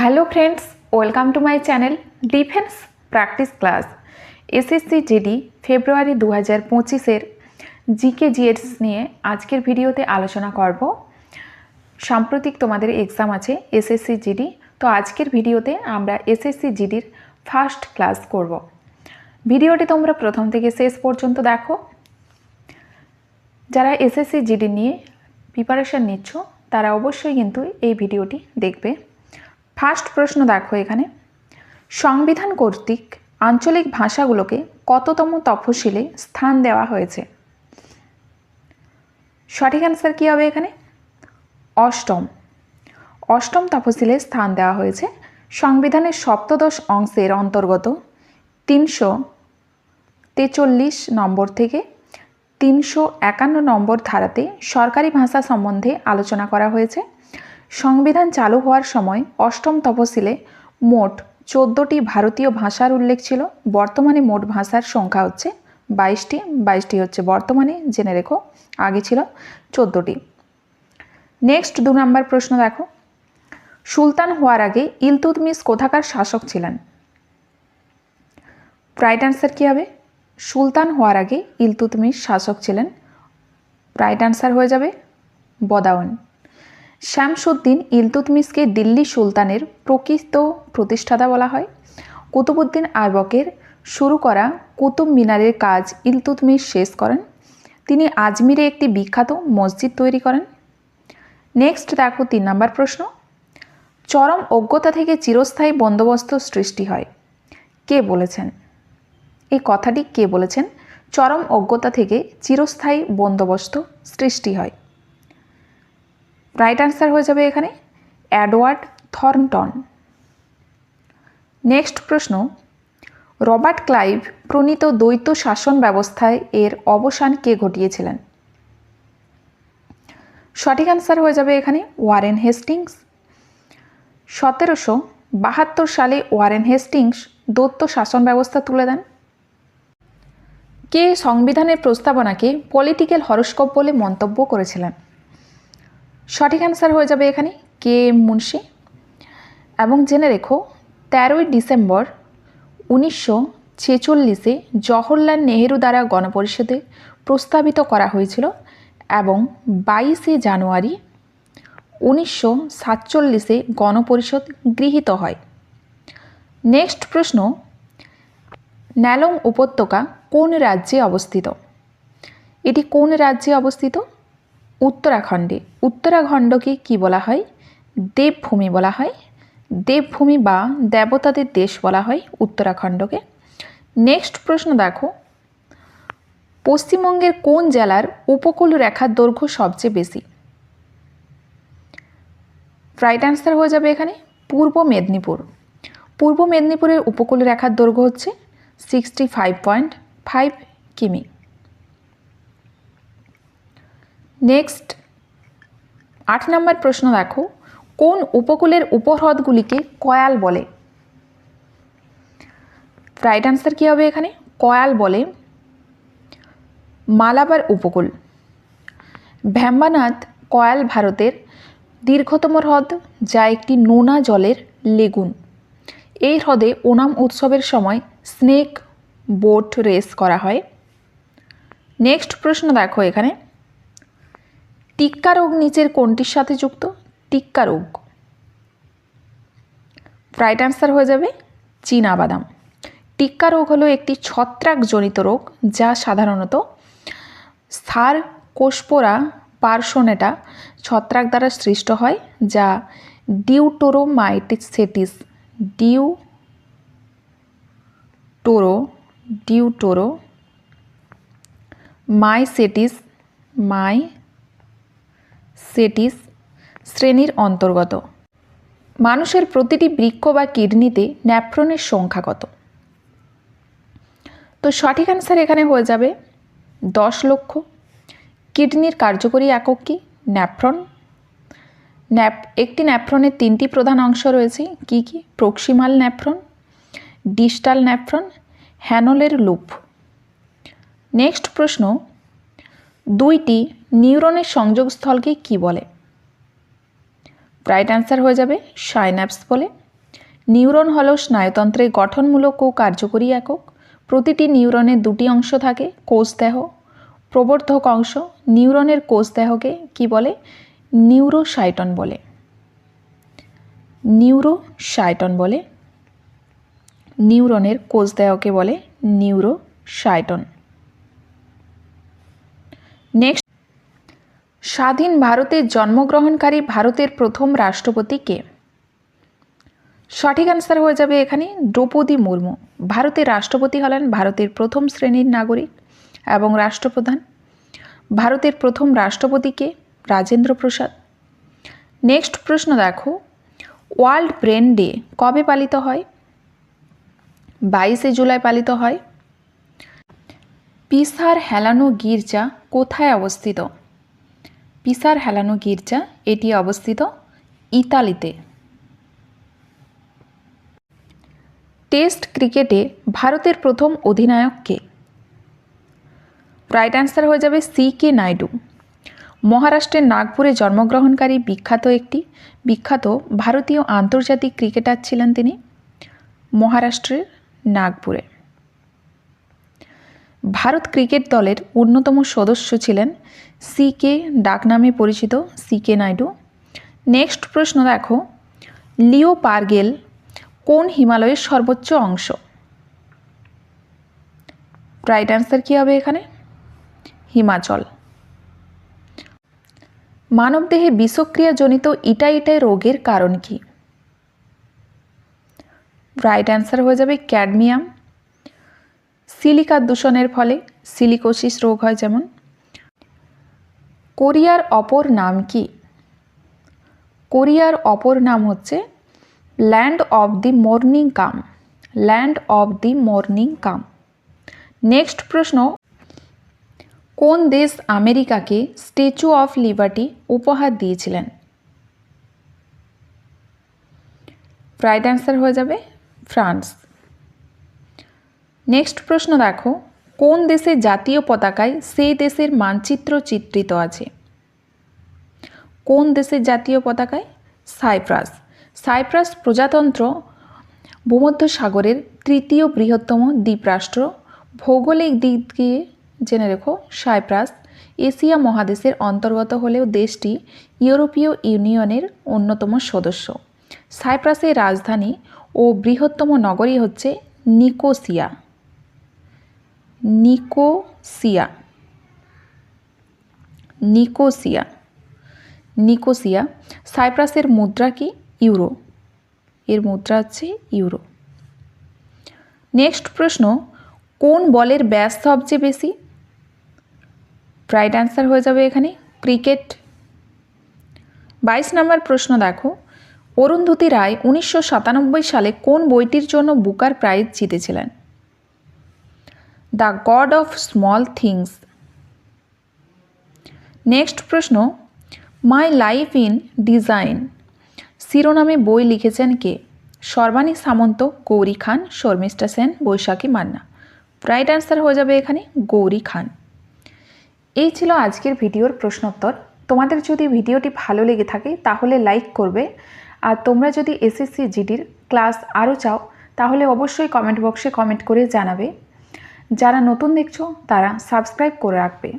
Hello friends welcome to my channel defence practice class SSC GD February দু হাজার পঁচিশের GK GS নিয়ে আজকের ভিডিওতে আলোচনা করব। সাম্প্রতিক তোমাদের এক্সাম আছে এসএসসি জিডি তো আজকের ভিডিওতে আমরা এসএসসি জিডির ফার্স্ট ক্লাস করব। ভিডিওটি তোমরা প্রথম থেকে শেষ পর্যন্ত দেখো। যারা এসএসসি জিডি নিয়ে প্রিপারেশান নিচ্ছ, তারা অবশ্যই কিন্তু এই ভিডিওটি দেখবে। ফার্স্ট প্রশ্ন দেখো এখানে। সংবিধান কর্তৃক আঞ্চলিক ভাষাগুলোকে কততম তফসিলে স্থান দেওয়া হয়েছে? সঠিক অ্যান্সার কী হবে এখানে? অষ্টম। অষ্টম তফসিলে স্থান দেওয়া হয়েছে। সংবিধানের সপ্তদশ অংশের অন্তর্গত তিনশো তেচল্লিশ নম্বর থেকে তিনশো একান্ন নম্বর ধারাতে সরকারি ভাষা সম্বন্ধে আলোচনা করা হয়েছে। সংবিধান চালু হওয়ার সময় অষ্টম তফসিলে মোট চোদ্দোটি ভারতীয় ভাষার উল্লেখ ছিল। বর্তমানে মোট ভাষার সংখ্যা হচ্ছে বাইশটি। বাইশটি হচ্ছে বর্তমানে, জেনে রেখো, আগে ছিল চোদ্দোটি। নেক্সট দু নম্বর প্রশ্ন দেখো। সুলতান হওয়ার আগে ইলতুতমিস কোথাকার শাসক ছিলেন? রাইট অ্যান্সার কী হবে? সুলতান হওয়ার আগে ইলতুতমিস শাসক ছিলেন। রাইট অ্যান্সার হয়ে যাবে বদাউন। শামসুদ্দিন ইলতুতমিসকে দিল্লি সুলতানের প্রকৃত প্রতিষ্ঠাতা বলা হয়। কুতুবুদ্দিন আইবকের শুরু করা কুতুব মিনারের কাজ ইলতুতমিস শেষ করেন। তিনি আজমিরে একটি বিখ্যাত মসজিদ তৈরি করেন। নেক্সট দেখো তিন নম্বর প্রশ্ন। চরম অজ্ঞতা থেকে চিরস্থায়ী বন্দোবস্ত সৃষ্টি হয়। কে বলেছেন? এই কথাটি কে বলেছেন? চরম অজ্ঞতা থেকে চিরস্থায়ী বন্দোবস্ত সৃষ্টি হয়। রাইট আনসার হয়ে যাবে এখানে। অ্যাডওয়ার্ড থর্নটন নেক্সট প্রশ্ন। রবার্ট ক্লাইভ প্রণীত দ্বৈত শাসন ব্যবস্থায় এর অবসান কে ঘটিয়েছিলেন? সঠিক আনসার হয়ে যাবে এখানে ওয়ারেন হেস্টিংস সতেরোশো বাহাত্তর সালে ওয়ারেন হেস্টিংস দত্ত শাসন ব্যবস্থা তুলে দেন। কে সংবিধানের প্রস্তাবনাকে পলিটিক্যাল হরস্কোপ বলে মন্তব্য করেছিলেন? সঠিক অ্যান্সার হয়ে যাবে এখানে কে এম মুন্সি? এবং জেনে রেখো, তেরোই ডিসেম্বর উনিশশো ছেচল্লিশে জওহরলাল নেহেরু দ্বারা গণপরিষদে প্রস্তাবিত করা হয়েছিল এবং বাইশে জানুয়ারি উনিশশো সাতচল্লিশে গণপরিষদ গৃহীত হয়। নেক্সট প্রশ্ন ন্যালং উপত্যকা কোন রাজ্যে অবস্থিত? এটি কোন রাজ্যে অবস্থিত? উত্তরাখণ্ডে। উত্তরাখণ্ডকে কি বলা হয়? দেবভূমি বলা হয়। দেবভূমি বা দেবতাদের দেশ বলা হয় উত্তরাখণ্ডকে। নেক্সট প্রশ্ন দেখো। পশ্চিমবঙ্গের কোন জেলার উপকূল রেখার দৈর্ঘ্য সবচেয়ে বেশি? রাইট অ্যান্সার হয়ে যাবে এখানে। পূর্ব মেদিনীপুর। পূর্ব মেদিনীপুরের উপকূল রেখার দৈর্ঘ্য হচ্ছে সিক্সটি ফাইভ পয়েন্ট ফাইভ কিমি। নেক্সট আট নম্বর প্রশ্ন দেখো। কোন উপকূলের উপহ্রদগুলিকে কয়াল বলে? রাইট অ্যান্সার কী হবে এখানে? কয়াল বলে মালাবার উপকূল। ভ্যাম্বানাথ কয়াল ভারতের দীর্ঘতম হ্রদ, যা একটি নোনা জলের লেগুন। এই হ্রদে ওনাম উৎসবের সময় স্নেক বোট রেস করা হয়। নেক্সট প্রশ্ন দেখো এখানে। টিক্কা রোগ নিচের কোনটির সাথে যুক্ত? টিক্কা রোগ। রাইট অ্যান্সার হয়ে যাবে বাদাম। টিক্কা রোগ হলো একটি ছত্রাকজনিত রোগ যা সাধারণত সার কোষপোরা পার্সোনেটা ছত্রাক দ্বারা সৃষ্ট হয়, যা ডিউটোরোমাইটিসেটিস, ডিউ টোরো ডিউটোরো মাইসেটিস মাই সেটিস শ্রেণির অন্তর্গত। মানুষের প্রতিটি বৃক্ষ বা কিডনিতে ন্যাফ্রনের সংখ্যা কত? তো সঠিক অ্যান্সার এখানে হয়ে যাবে দশ লক্ষ। কিডনির কার্যকরী একক কি? ন্যাফ্রন ন্যাপ, একটি ন্যাফ্রনের তিনটি প্রধান অংশ রয়েছে, কি কি? প্রক্সিমাল ন্যাফ্রন ডিস্টাল ন্যাফ্রন হ্যানোলের লুপ। নেক্সট প্রশ্ন, দুইটি নিউরনের সংযোগস্থলকে কি বলে? রাইট অ্যান্সার হয়ে যাবে সাইন্যাপস বলে। নিউরন হল স্নায়ুতন্ত্রের গঠনমূলক ও কার্যকরী একক। প্রতিটি নিউরনের দুটি অংশ থাকে কোষদেহ প্রবর্ধক অংশ নিউরনের কোষদেহকে কি বলে? নিউরোসাইটন বলে। নিউরোসাইটন বলে। নিউরনের কোষদেহকে বলে নিউরোসাইটন। নেক্সট স্বাধীন ভারতের জন্মগ্রহণকারী ভারতের প্রথম রাষ্ট্রপতি কে? সঠিক অ্যান্সার হয়ে যাবে এখানে দ্রৌপদী মুর্মু। ভারতের রাষ্ট্রপতি হলেন ভারতের প্রথম শ্রেণির নাগরিক এবং রাষ্ট্রপ্রধান। ভারতের প্রথম রাষ্ট্রপতিকে রাজেন্দ্র প্রসাদ। নেক্সট প্রশ্ন দেখো। ওয়ার্ল্ড ব্রেন ডে কবে পালিত হয়? বাইশে জুলাই পালিত হয়। পিসার হেলানো গির্জা কোথায় অবস্থিত? পিসার হেলানো গির্জা, এটি অবস্থিত ইতালিতে। টেস্ট ক্রিকেটে ভারতের প্রথম অধিনায়ক কে? রাইট অ্যান্সার হয়ে যাবে সি কে নাইডু। মহারাষ্ট্রের নাগপুরে জন্মগ্রহণকারী বিখ্যাত একটি, বিখ্যাত ভারতীয় আন্তর্জাতিক ক্রিকেটার ছিলেন তিনি, মহারাষ্ট্রের নাগপুরে। ভারত ক্রিকেট দলের অন্যতম সদস্য ছিলেন সি কে ডাক নামে পরিচিত সি কে নাইডু। নেক্সট প্রশ্ন দেখো, লিও পার্গেল কোন হিমালয়ের সর্বোচ্চ অংশ? রাইট অ্যান্সার কী হবে এখানে? হিমাচল। মানবদেহে বিষক্রিয়াজনিত ইটা ইটাইটাই রোগের কারণ কি? রাইট অ্যান্সার হয়ে যাবে ক্যাডমিয়াম। সিলিকা দূষণের ফলে সিলিকোসিস রোগ হয় যেমন। কোরিয়ার অপর নাম কি? কোরিয়ার অপর নাম হচ্ছে land of the morning calm. Land of the morning calm. Next প্রশ্ন, কোন দেশ আমেরিকাকে স্ট্যাচু অফ লিবার্টি উপহার দিয়েছিলেন? রাইট অ্যান্সার হয়ে যাবে ফ্রান্স। নেক্সট প্রশ্ন দেখো কোন দেশের জাতীয় পতাকায় সেই দেশের মানচিত্র চিত্রিত আছে? কোন দেশের জাতীয় পতাকায়? সাইপ্রাস। সাইপ্রাস প্রজাতন্ত্র ভূমধ্য সাগরের তৃতীয় বৃহত্তম দ্বীপরাষ্ট্র। ভৌগোলিক দিক দিয়ে জেনে রেখো, সাইপ্রাস এশিয়া মহাদেশের অন্তর্গত হলেও দেশটি ইউরোপীয় ইউনিয়নের অন্যতম সদস্য। সাইপ্রাসের রাজধানী ও বৃহত্তম নগরী হচ্ছে নিকোসিয়া। নিকোসিয়া। নিকোসিয়া। নিকোসিয়া, সাইপ্রাসের মুদ্রা কি? ইউরো। এর মুদ্রা হচ্ছে ইউরো। নেক্সট প্রশ্ন, কোন বলের ব্যাস সবচেয়ে বেশি? রাইট অ্যান্সার হয়ে যাবে এখানে, ক্রিকেট। বাইশ নম্বর প্রশ্ন দেখো, অরুন্ধতী রায় উনিশশো সাতানব্বই সালে কোন বইটির জন্য বুকার প্রাইজ জিতেছিলেন? The God of small things. Next প্রশ্ন, মাই লাইফ ইন ডিজাইন শিরোনামে বই লিখেছেন কে? সর্বাণী সামন্ত, গৌরী খান, শর্মিষ্ঠা সেন, বৈশাখী মান্না। রাইট অ্যান্সার হয়ে যাবে এখানে গৌরী খান। এই ছিল আজকের ভিডিওর প্রশ্নোত্তর। তোমাদের যদি ভিডিওটি ভালো লেগে থাকে তাহলে লাইক করবে। আর তোমরা যদি এসএসসি জিডির ক্লাস আরও চাও, তাহলে অবশ্যই কমেন্ট বক্সে কমেন্ট করে জানাবে। যারা নতুন দেখছ তারা সাবস্ক্রাইব করে রাখবে।